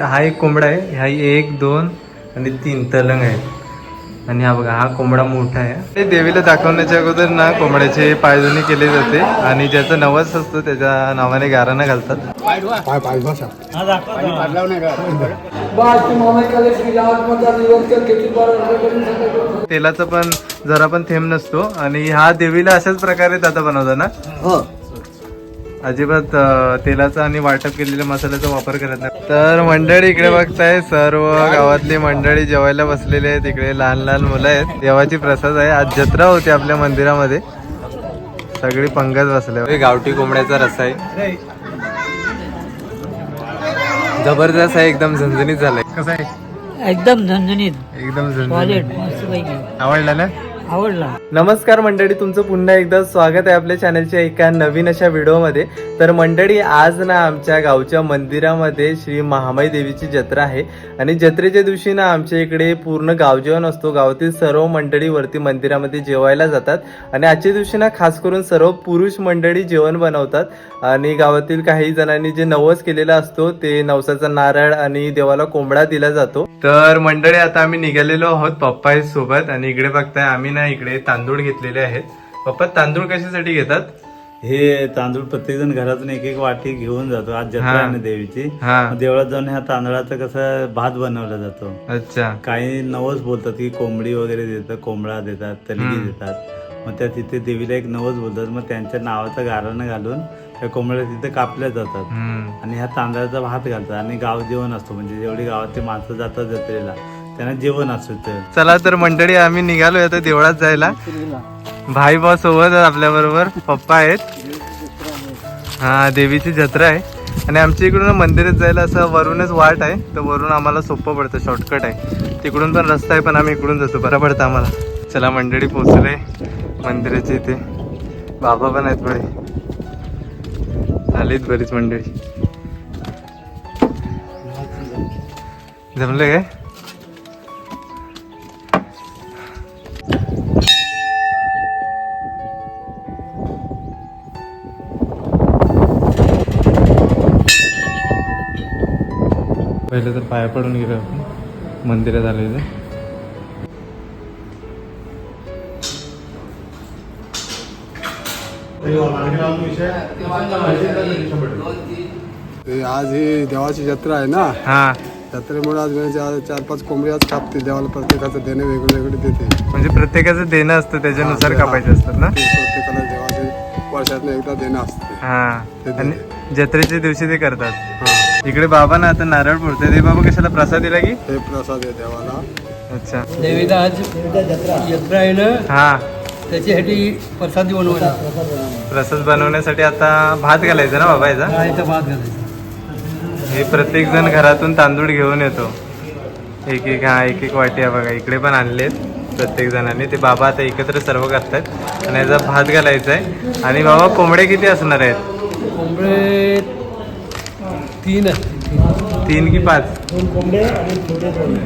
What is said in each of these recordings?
हा एक कोंबडा आहे हा एक दोन आणि तीन तलंग आहे आणि हा बघा हा कोंबडा मोठा आहे. ते देवीला दाखवण्याच्या अगोदर ना कोंबड्याची पायधुनी केली जाते आणि ज्याचा नवस असतो त्याच्या नावाने गाराणा घालतात. तेलाचा पण जरा पण थेंब नसतो आणि हा देवीला अशाच प्रकारे दादा बनवता ना? हो. अजिबात तेलाचा आणि वाटप केलेल्या मसाल्याचा वापर करत नाही. तर मंडळी इकडे बघताय सर्व गावातली मंडळी जेवायला बसलेली आहेत. इकडे लहान लहान मुलं आहेत. देवाची प्रसाद आहे. आज जत्रा होती आपल्या मंदिरामध्ये. सगळी पंगत बसले गावठी कोंबड्याचा रस्सा आहे. जबरदस्त आहे. एकदम झणझणीत झालाय. कसं आहे? एकदम झणझणीत. एकदम झणझणीत. पैकी. आवडला ना? आवडला. नमस्कार मंडळी तुमचं पुन्हा एकदा स्वागत आहे आपल्या चॅनलच्या एका नवीन अशा व्हिडिओमध्ये. तर मंडळी आज ना आमच्या गावच्या मंदिरामध्ये श्री महामाई देवीची जत्रा आहे. आणि जत्रेच्या दिवशी ना आमच्या इकडे पूर्ण गावजेवण असतो. गावातील सर्व मंडळी वरती मंदिरामध्ये जेवायला जातात. आणि आजच्या दिवशी ना खास करून सर्व पुरुष मंडळी जेवण बनवतात. आणि गावातील काही जणांनी जे नवस केलेला असतो ते नवसाचा नारळ आणि देवाला कोंबडा दिला जातो. तर मंडळी आता आम्ही निघालेलो आहोत पप्पा सोबत आणि इकडे बघताय आम्ही ना इकडे तांदूळ घेतलेले आहेत. पप्पा तांदूळ कशासाठी घेतात? हे तांदूळ प्रत्येक जण घरातून एक एक वाटी घेऊन जातो आज जत्रा. आहे ना देवीची. देवळात जाऊन ह्या तांदळाचा कसं भात बनवला जातो. अच्छा. काही नवस बोलतात की कोंबडी वगैरे देतात कोंबडा देतात तलगी. देतात. मग त्या तिथे देवीला एक नवस बोलतात मग त्यांच्या नावाचं गारणं घालून त्या कोंबड्या तिथे कापल्या जातात. आणि ह्या तांदळाचा भात घालतात. आणि गाव जेवण असतो म्हणजे जेवढी गावातली माणसं जातात जत्रेला त्यांना जेवण असत चला तर मंडळी आम्ही निघालोय आता देवळात जायला. भाई भाऊ सोबत आपल्या बरोबर. पप्पा आहेत. हा देवीची जत्रा आहे. आणि आमच्या इकडून मंदिरात जायला असं वरूनच वाट आहे. तर वरून आम्हाला सोपं पडतं शॉर्टकट आहे. तिकडून पण रस्ता आहे पण आम्ही इकडून जातो. बरं पडतं आम्हाला. चला मंडळी पोचलोय मंदिराचे इथे. बाबा पण आहेत बरे आलीत बरीच मंडळी. जमलं काय? पहिले तर पाया पडून गेलो आपण मंदिरात आलो इथे ते आज ही देवाची जत्रा आहे ना? हा. जत्रेमुळे आज म्हणजे चार चार पाच कोंबडी आज कापते. देवाला प्रत्येकाचं देणे वेगळे वेगळे देते. म्हणजे प्रत्येकाचं देणं असतं त्याच्यानुसार कापायचे असतात ना? प्रत्येकाला देवाचे वर्षातनं एकदा देणं असते. हा. ते आणि जत्रेच्या दिवशी ते करतात. हा. इकडे बाबा ना आता नारळ फोडते ते बाबा कशाला प्रसाद दिला की? हे प्रसाद आहे देवाला. अच्छा. देवीला आज जत्रा आहे ना? हा. त्याच्यासाठी प्रसाद बनवायला प्रसाद बनवण्यासाठी आता भात घालायचा ना बाबा याचा? भात घालायचा. हे प्रत्येक जण घरातून तांदूळ घेऊन येतो. एक एक हा एक एक वाटी आहे बघा इकडे पण आणलेत प्रत्येक जणांनी ते बाबा आता एकत्र सर्व करतात आणि याचा भात घालायचा आहे. आणि बाबा कोंबडे किती असणार आहेत? कोंबडे तीन तीन की पाच? दोन कोंबडे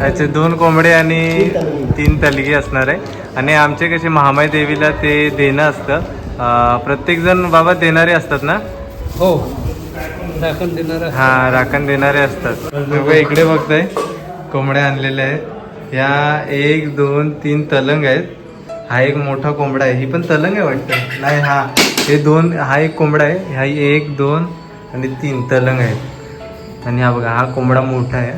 अच्छा दोन कोंबडे आणि तीन तलगी असणार आहे. आणि आमचे कसे महामाई देवीला ते देणं असतं. अं, प्रत्येक जण बाबा देणारे असतात ना? हो. दाखवून देणार हा राखण देणारे असतात. बघा इकडे बघताय. कोंबड्या आणलेल्या आहेत. या एक दोन तीन तलंग आहेत. हा एक मोठा कोंबडा आहे. ही पण तलंग आहे वाटतं? नाही हा. हे दोन हा एक कोंबडा आहे हा एक दोन आणि तीन तलंग आहेत. आणि हा बघा हा कोंबडा मोठा आहे.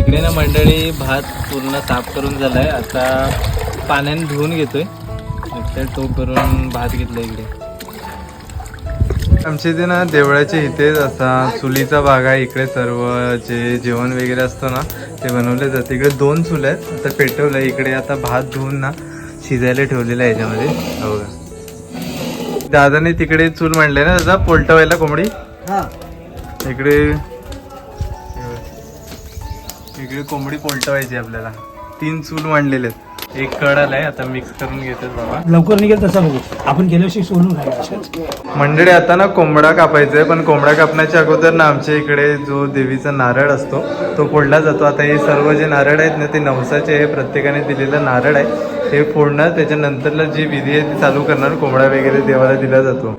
इकडे ना मंडळी भात पूर्ण साफ करून झालाय. आता पाण्याने धुवून घेतोय. तर टोप करून भात घेतला इकडे. आमच्या इथे ना देवळाच्या इथे असा चुलीचा भाग आहे. इकडे सर्व जे जेवण वगैरे असतं ना ते बनवले जाते. इकडे दोन चुल आहेत. आता पेटवलं इकडे आता भात धुवून ना शिजायला ठेवलेलं आहे याच्यामध्ये. का दादाने तिकडे चूल मांडले ना दादा? पोलटवायला कोंबडी? हा. इकडे इकडे कोंबडी पोलटवायची आपल्याला. तीन चूल मांडलेले आहेत. एक कडाला आहे आता मिक्स करून घेतात बाबा. लवकर निघेल तसा बघू. आपण गेल्याशी सोडून खायला मंडळी आता ना कोंबडा कापायचा आहे पण कोंबडा कापण्याच्या अगोदर ना आमच्या इकडे जो देवीचा नारळ असतो तो फोडला जातो. आता हे सर्व जे नारळ आहेत ना ते नवसाचे आहे प्रत्येकाने दिलेला नारळ आहे. हे फोडणं त्याच्यानंतरला जी विधी आहे ती चालू करणार कोंबडा वगैरे देवाला दिला जातो.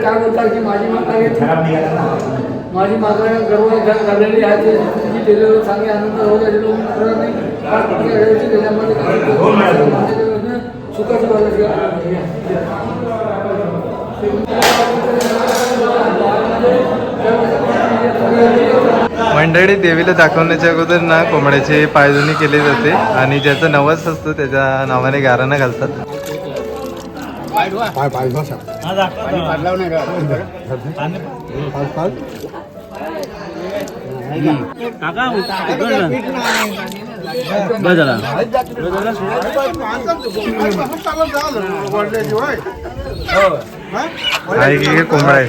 काय बोलतात की माझी माता माझी माता गर्व घर झालेली आहे ते जी दिलेलं चांगले आनंद होत आहे लोक करत नाही फार कुठली अडचण त्याच्यामध्ये काही सुखाची बाजू मंडळी देवीला दाखवण्याच्या अगोदर ना कोंबड्याची पायधुनी केली जाते आणि ज्याचं नवस असतो त्याच्या नावाने गाराणं घालतात. हा कोंबडा आहे.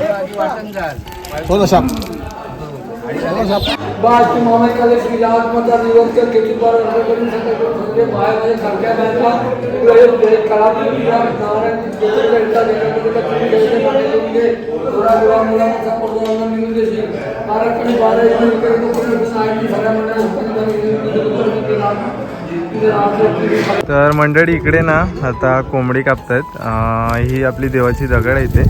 किती बाहेर सारख्या बँका महाराष्ट्राने बारा तर मंडळी इकडे ना आता कोंबडी कापतायत. ही आपली देवाची दगड आहे इथे.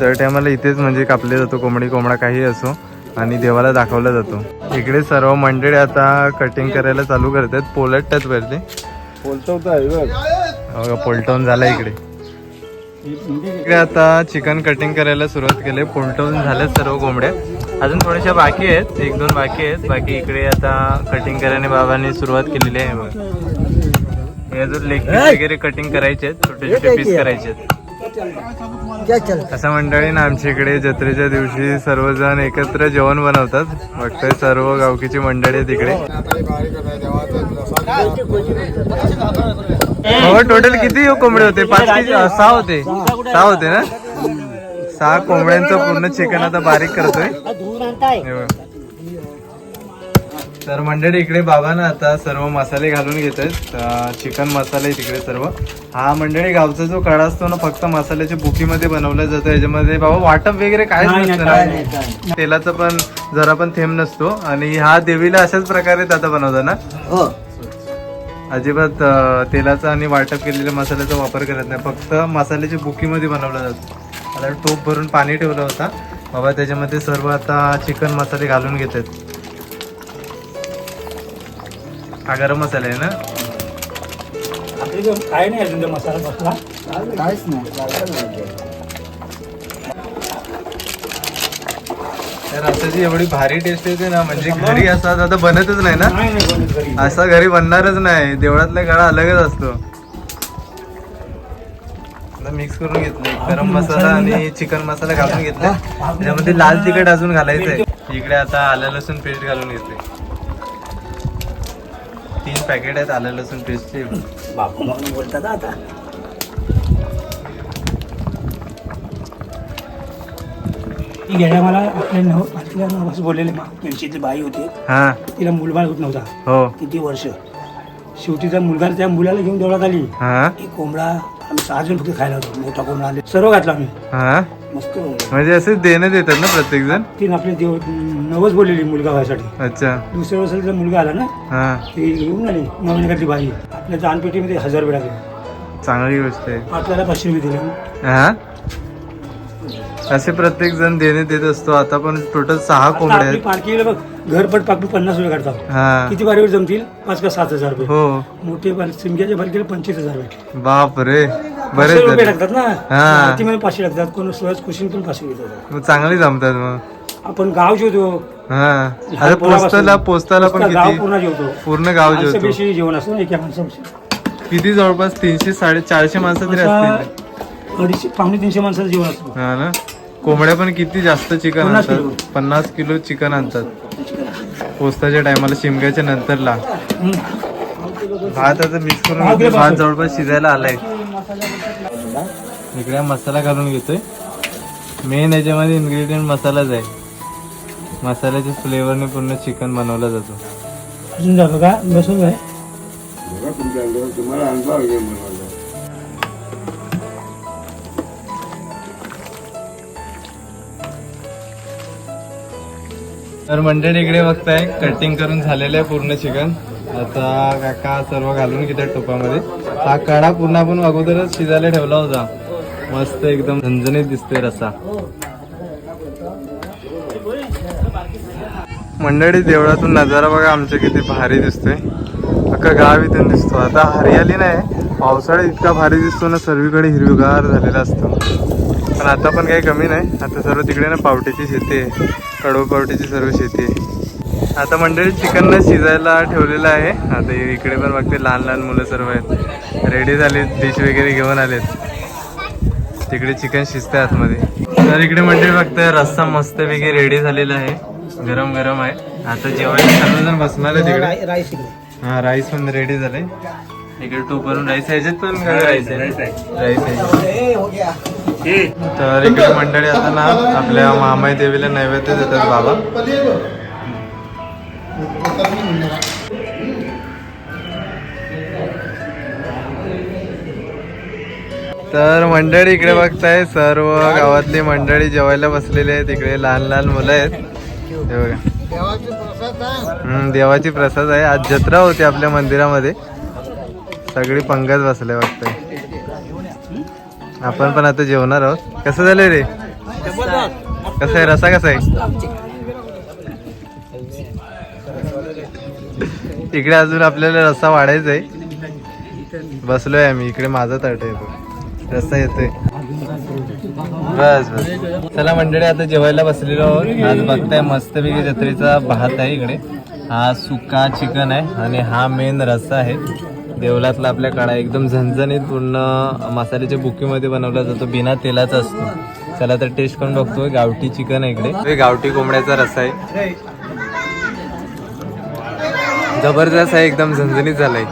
तर टायमाला इथेच म्हणजे कापले जातो कोंबडी कोंबडा काही असो. आणि देवाला दाखवला जातो. इकडे सर्व मंडळी आता कटिंग करायला चालू करतात. पोलटतात वरती. बघा. पोलटवून झाला इकडे. इकडे आता चिकन कटिंग करायला सुरुवात केली. पोलटवून झाल्या सर्व कोंबड्या. अजून थोड्याशा बाकी आहेत. एक दोन बाकी आहेत. बाकी इकडे आता कटिंग करायला बाबांनी सुरुवात केलेली आहे बघा. हे अजून लेग वगैरे कटिंग करायचे आहेत छोटे छोटे पीस करायचे आहेत असं मंडळी ना आमच्या इकडे जत्रेच्या दिवशी सर्वजण एकत्र जेवण बनवतात. बघतोय सर्व गावकीची मंडळी आहेत इकडे. हो टोटल किती कोंबडे होते? पाच की सहा होते. सहा होते ना? सहा कोंबड्यांचं पूर्ण चिकन आता बारीक करतोय. तर मंडळी इकडे बाबा ना आता सर्व मसाले घालून घेत आहेत. चिकन मसाले तिकडे सर्व. हा मंडळी गावचा जो कडा असतो ना फक्त मसाल्याच्या बुकीमध्ये बनवला जातो. याच्यामध्ये बाबा वाटप वगैरे नसतं ना. तेलाचा पण जरा पण थेंब नसतो. आणि हा देवीला अशाच प्रकारे दादा बनवता ना? अजिबात अं, तेलाचा आणि वाटप केलेल्या मसाल्याचा वापर करत नाही. फक्त मसाल्याच्या बुकीमध्ये बनवला जातो. आता टोप भरून पाणी ठेवलं होता. बाबा त्याच्यामध्ये सर्व आता चिकन मसाले घालून घेतात हा गरम मसाला आहे ना? काय नाही अजून मसाला बसला तर रसाची एवढी भारी टेस्ट येते ना म्हणजे घरी असा आता बनतच नाही ना? नाही नाही घरी. असा घरी बनणारच नाही. देवळातला गाळा अलगच असतो. आता मिक्स करून घेतलं गरम मसाला आणि चिकन मसाला घालून घेतला त्याच्यामध्ये लाल तिखट अजून घालायचंय इकडे आता आलं लसूण पेस्ट घालून घेतले तीन पॅकेट आहेत आलं लसूण पेस्टचे बापू म्हणून बोलतात आता. ती गेल्या मला आपल्या नव आपल्या नवस बोललेले मिरचीची बाई होती हा. तिला मुलबाळ होत नव्हता. हो. किती वर्ष? शेवटी त्या मुलगा त्या मुलाला घेऊन देवळात आली. हा. एक कोंबडा आम्ही सहा जण फक्त खायला होतो मोठा कोंबडा आले सर्व घातला आम्ही. हा. मस्त म्हणजे असे देणं देतात ना प्रत्येक जण तीन आपले देव नवस बोललेली मुलगा व्हायसाठी. अच्छा. दुसऱ्या वर्षाला मुलगा आला ना हा. ती घेऊन आली नवनिकातली बाई. आपल्या दानपेटीमध्ये हजार वेळा गेली. चांगली गोष्ट आहे. आपल्याला पाचशे रुपये दिले. हा? असे प्रत्येक जण देणे देत असतो. आता पण टोटल सहा कोंबड्या आहेत. पालखीला बघ घरपट पाकडी पन्नास रुपये काढतात. हा. किती बारीवर जमतील? पाच का सात हजार रुपये. हो. मोठे बाल सिमग्याच्या पंचवीस हजार भेटले. बाप रे पाचशे बरेच रुपये झाले. लागतात ना? हा. ती मध्ये पाचशे लागतात कोण सहज कुशीन पण पाचशे घेतात. मग चांगली जमतात मग. आपण गाव जेवतो. हा. आता पोस्ताला पोस्ताला पण गाव किती? पूर्ण जेवतो. पूर्ण गाव माणसं जेवतो. जेवण असतं ना एका माणसापासून किती जवळपास? तीनशे साडे चारशे माणसं तरी असतील. अडीचशे पावणे तीनशे माणसाचं जेवण असतं. हा ना? कोंबड्या पण किती जास्त चिकन आणतात? किलो. पन्नास किलो चिकन आणतात. पोस्ताच्या टायमाला शिमग्याच्या नंतरला. भात आता मिक्स करून भात. जवळपास शिजायला आलाय. इकडे मसाला घालून घेतोय. मेन याच्यामध्ये इन्ग्रेडियंट मसालाच आहे. मसाल्याच्या फ्लेवरने पूर्ण चिकन बनवला जातो. बघा बसून आहे. तर मंडळी इकडे बघताय कटिंग करून झालेलं आहे पूर्ण चिकन आता काका सर्व घालून घेतात टोपामध्ये. हा कडा पूर्ण आपण अगोदरच शिजायला ठेवला होता. मस्त एकदम झणझणीत दिसतोय रसा मंडळी देवळातून नजारा बघा आमच्या किती भारी दिसतोय. अख्खा गाव इथून दिसतो. आता हरियाली नाही पावसाळ्यात इतका भारी दिसतो ना सर्वीकडे हिरवीगार झालेला असतो. पण आता पण काही कमी नाही. आता सर्व तिकडे ना पावट्याची शेती आहे. कडव पावट्याची सर्व शेती आहे. आता मंडळी चिकन न शिजायला ठेवलेलं आहे. आता इकडे पण बघते लहान लहान मुलं सर्व आहेत. रेडी झालेत डिश वगैरे घेऊन आलेत. तिकडे चिकन शिजतंय आतमध्ये. तर इकडे मंडळी बघताय रस्सा मस्तपैकी रेडी झालेला आहे. गरम गरम आहे. आता जेवायला सर्वजण बसणार आहे तिकडे. हा राईस पण रेडी झाले इकडे टोपरून राईस ह्याच्यात पण राईस आहे. राईस आहे. तर इकडे मंडळी आता ना आपल्या मामाई देवीला नैवेद्य देतात बाबा. तर मंडळी इकडे बघताय सर्व गावातली मंडळी जेवायला बसलेली आहेत. इकडे लहान लहान मुलं आहेत. हे बघा. देवाची प्रसाद आहे. आज जत्रा होती आपल्या मंदिरामध्ये. सगळी पंगत बसले वाटतंय. आपण पण आता जेवणार आहोत. कसं झालं रे? कसं आहे? रसा कसा आहे? इकडे अजून आपल्याला रस्सा वाढायचा आहे बसलोय आम्ही. इकडे माझा तट आहे तो. रस्ता येतोय. बस बस. चला मंडळी आता जेवायला बसलेलो आहोत. आज बघताय मस्तपैकी जत्रेचा भात आहे इकडे. हा सुका चिकन आहे आणि हा मेन रस्सा आहे. देवलातला आपल्या काळा एकदम झणझणीत पूर्ण मसाल्याच्या बुकीमध्ये बनवला जातो. बिना तेलाचा असतो. चला तर टेस्ट करून बघतोय. गावठी चिकन आहे इकडे. हे गावठी कोंबड्याचा रस्सा आहे. जबरदस्त आहे. एकदम झणझणीत झालाय.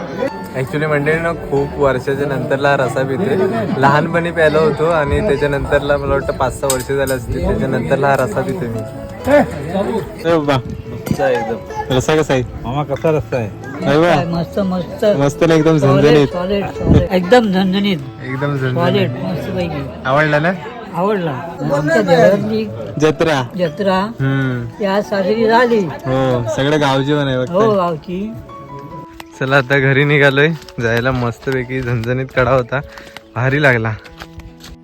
ऍक्च्युली मंडळी ना खूप वर्षाच्या नंतरला रसा पिते लहानपणी प्यायला होतो आणि त्याच्यानंतरला मला वाटतं पाच सहा वर्ष झाले असतील. त्याच्यानंतरला हा रसा पिते मी. एकदम. रसा कसा आहे? मामा कसा रस्ता आहे? मस्त मस्त. मस्त ना एकदम झणझणीत. सॉलिड सॉलिड एकदम झणझणीत. एकदम सॉलिड झणझणीत. मस्त पैकी. आवडला ना? आवडला. आमच्या देवळातली जत्रा. जत्रा. हम्म. या साजरी झाली. हो सगळं गाव जेवण आहे हो. गावची. चला आता घरी निघालोय. जायला मस्तपैकी झणझणीत कडा होता. भारी लागला.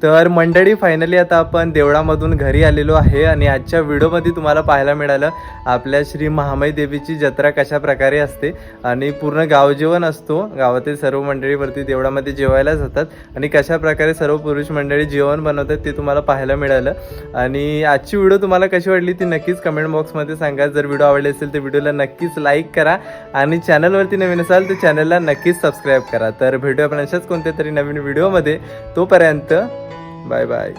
तर मंडळी फायनली आता आपण देवळामधून घरी आलेलो आहे आणि आजच्या व्हिडिओमध्ये तुम्हाला पाहायला मिळालं आपल्या श्री महामाई देवीची जत्रा कशा प्रकारे असते आणि पूर्ण गावजेवण असतो. गावातील सर्व मंडळीवरती देवळामध्ये जेवायला जातात आणि कशा प्रकारे सर्व पुरुष मंडळी जेवण बनवतात ते तुम्हाला पाहायला मिळालं. आणि आजची व्हिडिओ तुम्हाला कशी वाटली ती नक्कीच कमेंट बॉक्समध्ये सांगा. जर व्हिडिओ आवडली असेल तर व्हिडिओला नक्कीच लाईक करा आणि चॅनलवरती नवीन असाल तर चॅनलला नक्कीच सबस्क्राईब करा. तर भेटूया आपण अशाच कोणत्या तरी नवीन व्हिडिओमध्ये. तोपर्यंत Bye bye.